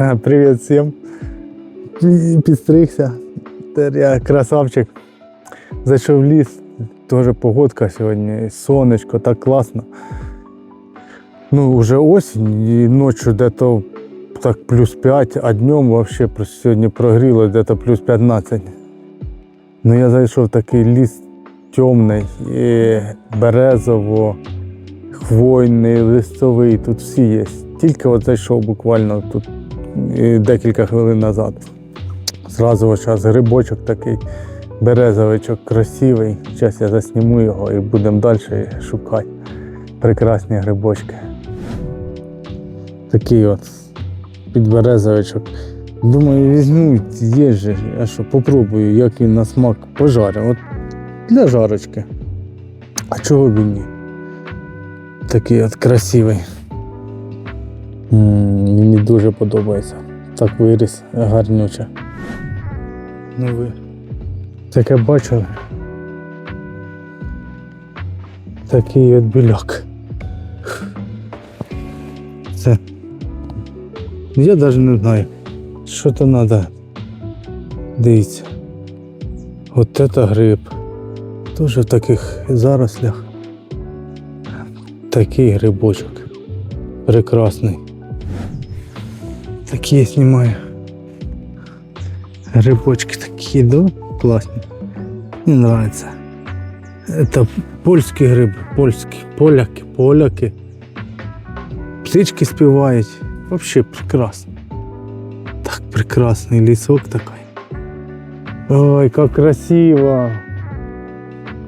Привіт всім. Підстригся. Я красавчик. Зайшов в ліс. Теж погодка сьогодні, сонечко, так класно. Ну, вже осінь, і ночі дето так плюс 5, а днем взагалі сьогодні прогріло дето плюс 15. Ну я зайшов в такий ліс темний, і березово, хвойний, листовий, тут всі є. Тільки от зайшов буквально тут декілька хвилин назад. Зразу ось час грибочок такий, березовичок красивий. Зараз я засніму його і будемо далі шукати прекрасні грибочки. Такий от підберезовичок. Думаю, візьму, є же, а що, попробую, як він на смак пожарю. От для жарочки. А чого б і ні? Такий от красивий. Мені дуже подобається. Так виріс гарнюче. Ну ви таке бачили? Такий от біляк. Це. Я навіть не знаю, що то треба. Дивіться. От це гриб. Тоже в таких зарослях. Такий грибочок. Прекрасний. Такі я знімаю. Грибочки такі, да? Класні. Мені нравится. Это польські гриби, польські, поляки, поляки. Птички співають. Вообще прекрасно. Так прекрасний лісок такой. Ой, как красиво.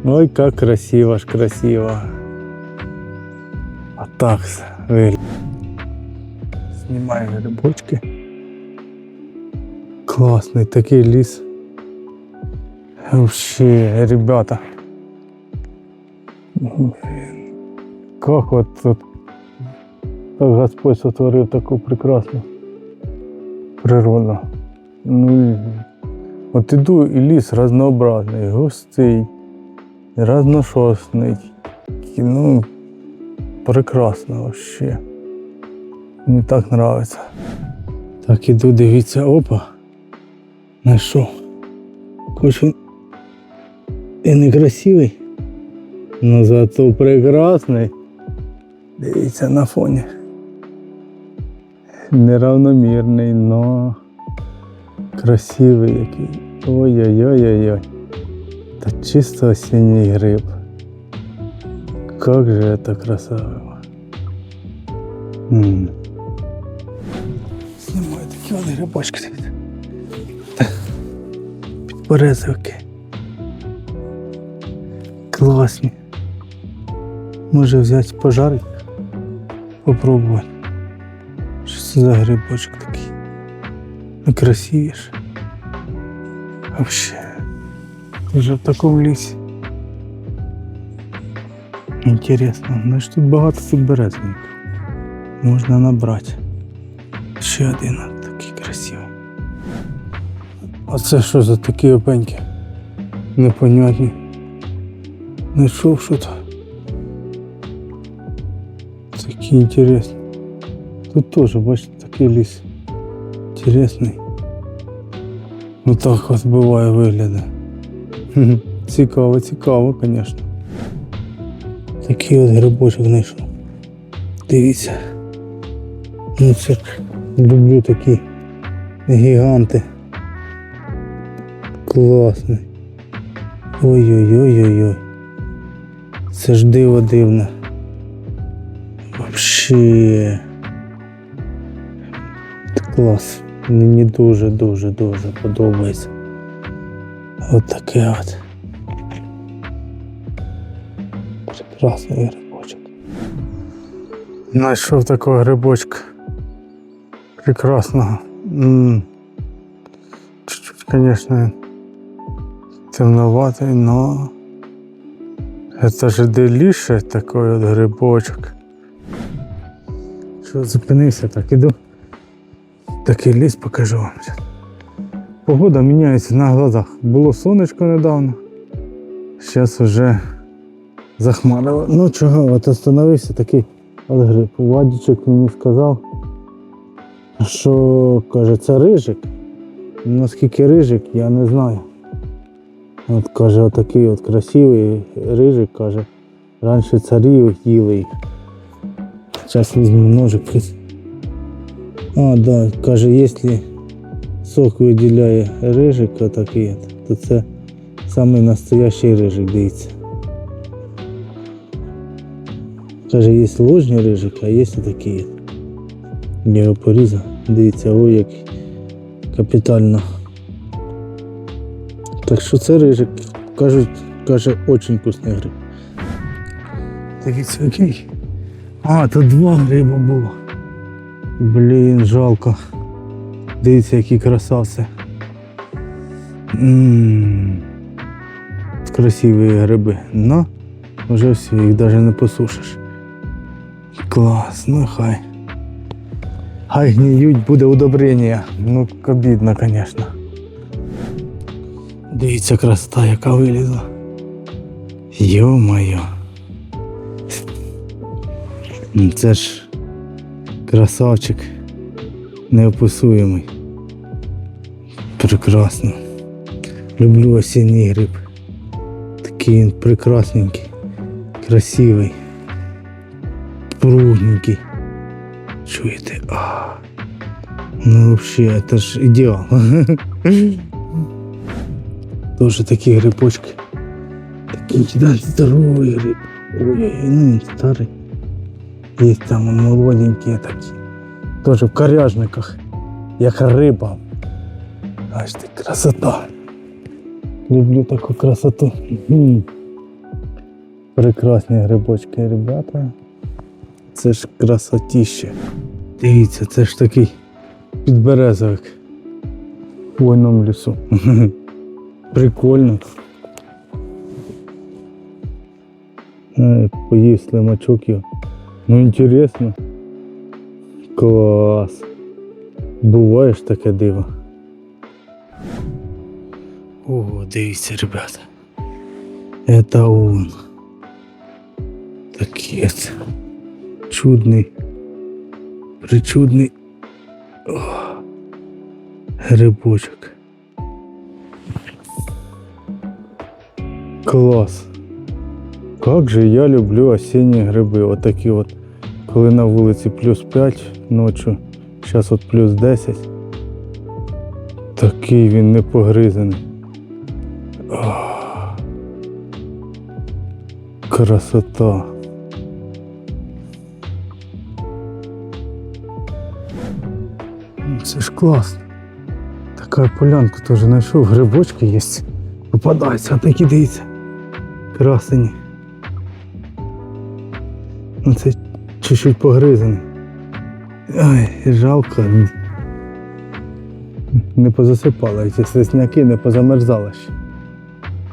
Ой, как красиво ж красиво. А так виглядає. Знімаю грибочки. Класний такий ліс. Вообще, ребята. Как вот тут так Господь сотворив таку прекрасну природу. Ну, і от іду і ліс разнообразний, густий, разношосний. Ну, прекрасно вообще. Мені так нравится. Так іду, дивіться, опа. Знайшов. Хоч він і не красивий, але зато прекрасний. Дивіться на фоні. Неравномірний, но красивий який. Ой-ой-ой-ой-ой. Та чисто осінній гриб. Как же это красиво. М. такі вони грибочки. Підберезовики. Класні. Може взяти пожарити? Попробувати. Що це за грибочок такий? Ну. Вообще. Вже в такому лісі. Інтересно. Ну ж тут багато підберезників. Можна набрати. Ще один. А це що за такі опеньки? Непонятні. Знайшов що то. Такі інтересні. Тут теж, бачите, такий ліс. Інтересний. Ну так от буває виглядає. Хм, Цікаво, цікаво, звісно. Такий от грибочок знайшов. Дивіться. Ну це люблю такі гіганти. Класний. Ой-ой-ой-ой-ой. Це ж диво дивне. Вообще. Клас. Мені дуже-дуже-дуже подобається. От таке от. Прекрасний грибочок. Знайшов такого грибочка. Прекрасного. Чуть-чуть, конечно, темноватый, но это же деліше такой от грибочок. Що зупинився, так іду. Такий ліс покажу вам. Погода міняється на глазах. Було сонечко недавно. Зараз вже захмарило. Ну чого, от остановився такий от гриб. Вадічок мені сказав. що каже, це рижик. Наскільки рижик, я не знаю. От каже, отакий от красивий рижик, каже. Раніше царі їли їх. Зараз візьму ножик. А, да, каже, якщо сок виділяє рижик отакий, то це самий настоящий рижик, дивіться. Каже, є ложні рижики, а є такі. Я його порізав. Дивіться, ой, як капітально. Так що це рижик. Кажуть, каже, очень вкусний гриб. Дивіться, який. А, тут два гриба було. Блін, жалко. Дивіться, які красавці. М, Красиві гриби. Ну, вже все, їх навіть не посушиш. Клас, ну хай. Хай гніють, буде удобрення. Ну, обідно, звісно. Дивіться, красота, яка вилізла. Йо-моє. Це ж красавчик неописуємий. Прекрасно. Люблю осінній гриб. Такий він прекрасненький, красивий, пругненький. Чуєте? А. Ну взагалі, це ж ідеал. Тоже такі грибочки. Такий да, здоровий гриб. Ой, ну він старий. Є там молоденькі такі. Тоже в коряжниках, як риба. Аж ти красота. Люблю таку красоту. Прекрасні грибочки, ребята. Це ж красотіще. Дивіться, це ж такий підберезовик в хвойному лісу. Прикольно. Поїв слимачок його. Ну інтересно. Клас. Буває ж таке диво. О, дивіться, ребята. Это он. Такий чудний, причудний О, грибочок. Клас. Как же я люблю осінні гриби. Отакі от, коли на вулиці плюс 5 ночі, зараз от плюс 10. Такий він не погризаний. Красота. Це ж класно. Така полянку теж знайшов, грибочки є. Попадаються, а такі дивіться. Красені. Ну це чуть-чуть погризаний. Ай, жалко. Не позасипала, ці сосняки не позамерзали ще.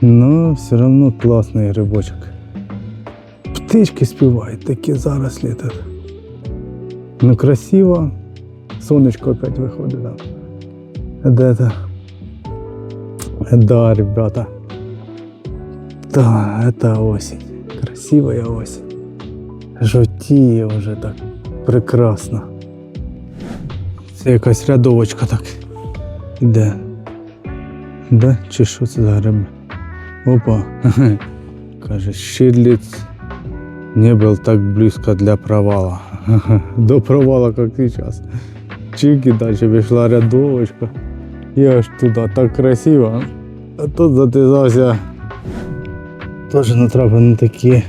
Ну, все одно класний грибочок. Птички співають, такі зарослі тут. Ну красиво. Сонечко опять виходить. Да. То? Да, ребята. Да, это осень. Красивая осень. Жовтіє вже так прекрасно. Це якась рядовочка так. Іде. Де? Чи що це за гриби? Опа. Каже, Ширлиц не был так близко для провала. До провала, как сейчас. Чики дальше пішла рядовочка. І аж туди так красиво. А тут затизався. Теж натрапив на такі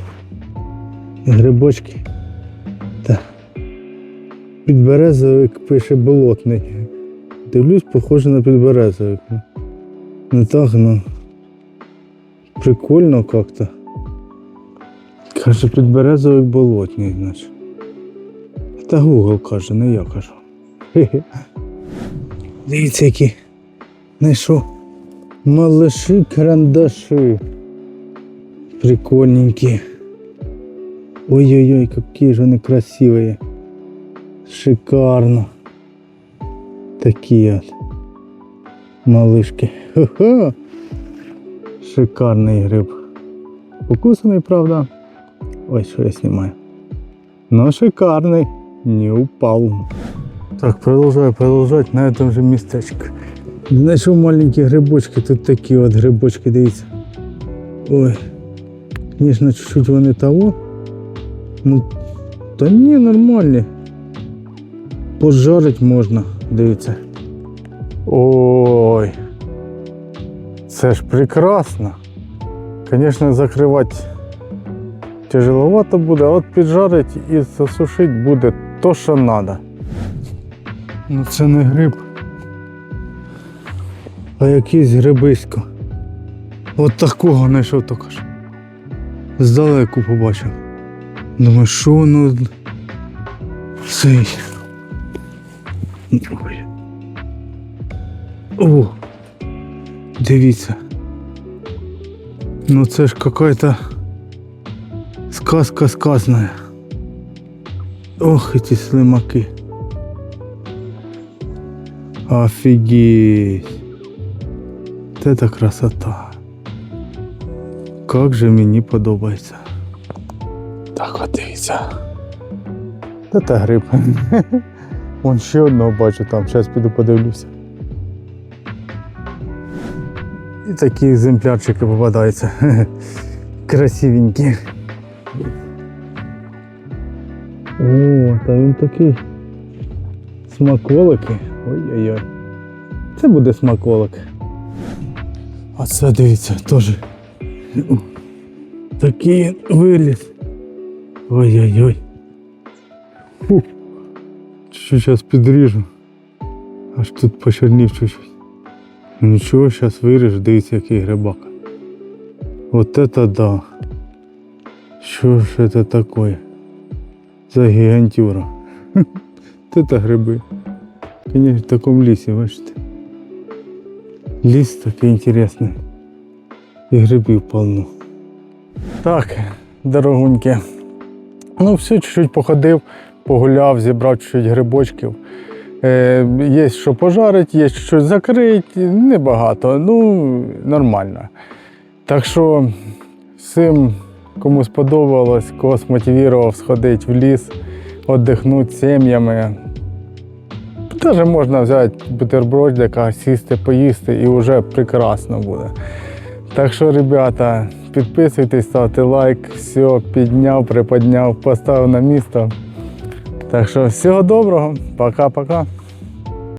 грибочки. Та. Підберезовик пише болотний. Дивлюсь, похоже на підберезовик. Не так, ну. Прикольно как-то. Каже, підберезовик болотний, значить. Та Google каже, не я кажу. Хе-хе. Дивіться, які знайшов. Малыши карандаши. Прикольненькі. Ой-ой-ой, какие же они красивые. Шикарно. Такие вот. Малышки. Ха-ха. Шикарний гриб. Укусаний, правда? Ой, що я знімаю. Ну, шикарний. Не упав. Так, продовжую продовжувати на цьому же містечку. Знайшов маленькі грибочки, тут такі от грибочки, дивіться. Ой. Звісно, чуть-чуть вони того. Ну, та ні, нормальні. Пожарить можна, дивіться. Ой. Це ж прекрасно. Звісно, закривати тяжеловато буде, а от піджарить і засушить буде то, що треба. Ну це не гриб. А якийсь грибисько. От такого знайшов тільки що. Здалеку побачив. Думаю, що воно цей. О, дивіться. Ну це ж какая-то сказка сказная. Ох, эти слимаки. Офигеть. Вот это красота. Как же мені подобається. Так, от дивіться. Та Це гриб. Вон ще одного бачу там, зараз піду подивлюся. І такі екземплярчики попадаються. Красивенькі. О, та він такий. Смаколики. Ой-ой-ой. Це буде смаколик. А це дивіться, теж. Такий виліз. Ой-ой-ой. Що зараз підріжу. Аж тут почернів чуть-чуть. Нічого, зараз виріж, дивіться, який грибак. Вот это да. Що ж це таке? За гігантюра. Це гриби. Конечно, в такому лісі, бачите. Ліс такий інтересний. І грибів полно. Так, дорогуньки. Ну, все, чуть-чуть походив, погуляв, зібрав чуть-чуть грибочків. Е, є що пожарити, є щось закрити, небагато, ну нормально. Так що всім, кому сподобалось, кого смотивував сходити в ліс, віддихнути сім'ями. Теж можна взяти бутербродика, сісти, поїсти і вже прекрасно буде. Так що, ребята, підписуйтесь, ставте лайк, все, підняв, приподняв, поставив на місто. Так що всього доброго, пока-пока.